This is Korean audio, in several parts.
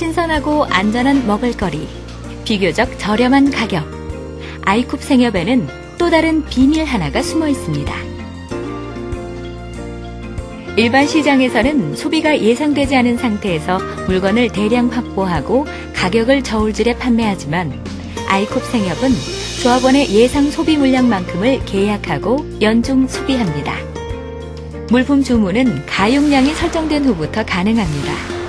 신선하고 안전한 먹을거리, 비교적 저렴한 가격. 아이쿱 생협에는 또 다른 비밀 하나가 숨어 있습니다. 일반 시장에서는 소비가 예상되지 않은 상태에서 물건을 대량 확보하고 가격을 저울질해 판매하지만 아이콥 생협은 조합원의 예상 소비 물량만큼을 계약하고 연중 소비합니다. 물품 주문은 가용량이 설정된 후부터 가능합니다.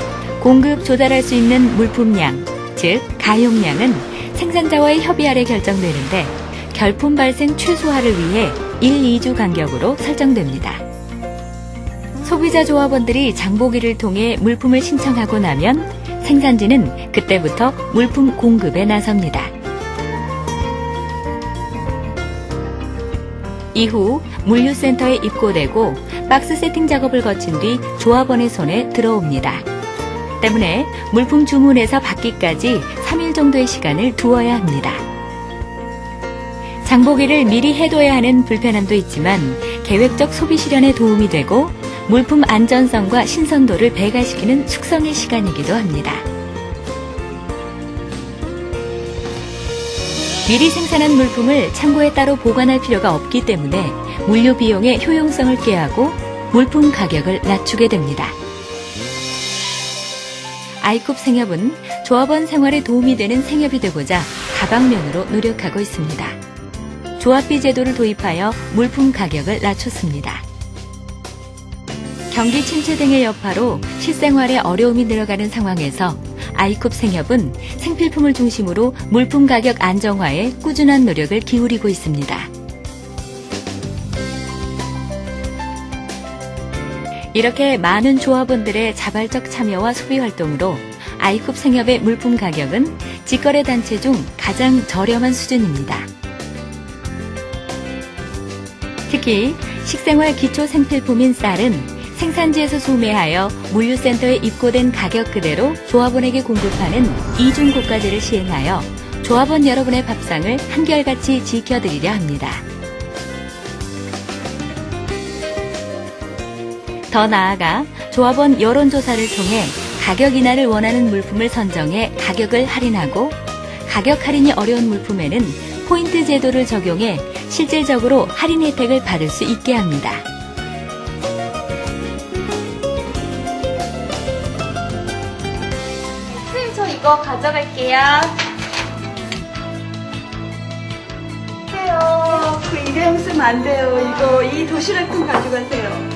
공급 조달할 수 있는 물품량, 즉 가용량은 생산자와의 협의 아래 결정되는데 결품 발생 최소화를 위해 1, 2주 간격으로 설정됩니다. 소비자 조합원들이 장보기를 통해 물품을 신청하고 나면 생산지는 그때부터 물품 공급에 나섭니다. 이후 물류센터에 입고되고 박스 세팅 작업을 거친 뒤 조합원의 손에 들어옵니다. 때문에 물품 주문에서 받기까지 3일 정도의 시간을 두어야 합니다. 장보기를 미리 해둬야 하는 불편함도 있지만 계획적 소비 실현에 도움이 되고 물품 안전성과 신선도를 배가시키는 숙성의 시간이기도 합니다. 미리 생산한 물품을 창고에 따로 보관할 필요가 없기 때문에 물류 비용의 효용성을 꾀하고 물품 가격을 낮추게 됩니다. 아이쿱 생협은 조합원 생활에 도움이 되는 생협이 되고자 다방면으로 노력하고 있습니다. 조합비 제도를 도입하여 물품 가격을 낮췄습니다. 경기 침체 등의 여파로 실생활에 어려움이 늘어가는 상황에서 아이쿱 생협은 생필품을 중심으로 물품 가격 안정화에 꾸준한 노력을 기울이고 있습니다. 이렇게 많은 조합원들의 자발적 참여와 소비 활동으로 아이쿱 생협의 물품 가격은 직거래 단체 중 가장 저렴한 수준입니다. 특히 식생활 기초 생필품인 쌀은 생산지에서 소매하여 물류센터에 입고된 가격 그대로 조합원에게 공급하는 이중 고가제를 시행하여 조합원 여러분의 밥상을 한결같이 지켜드리려 합니다. 더 나아가 조합원 여론조사를 통해 가격 인하를 원하는 물품을 선정해 가격을 할인하고 가격 할인이 어려운 물품에는 포인트 제도를 적용해 실질적으로 할인 혜택을 받을 수 있게 합니다. 선생님 저 이거 가져갈게요. 그 일회용 쓰면 안 돼요. 이거 이 도시락통 가져가세요.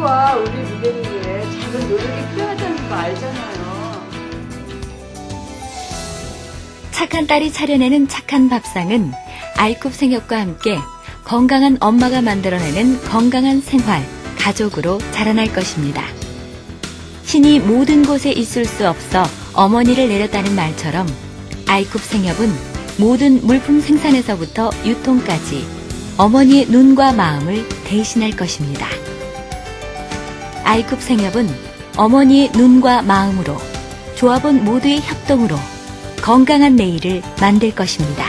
지구와 우리 미래를 위해 작은 노력이 필요하다는 거 알잖아요. 착한 딸이 차려내는 착한 밥상은 아이쿱 생협과 함께 건강한 엄마가 만들어내는 건강한 생활, 가족으로 자라날 것입니다. 신이 모든 곳에 있을 수 없어 어머니를 내렸다는 말처럼 아이쿱 생협은 모든 물품 생산에서부터 유통까지 어머니의 눈과 마음을 대신할 것입니다. 아이쿱 생협은 어머니의 눈과 마음으로 조합원 모두의 협동으로 건강한 내일을 만들 것입니다.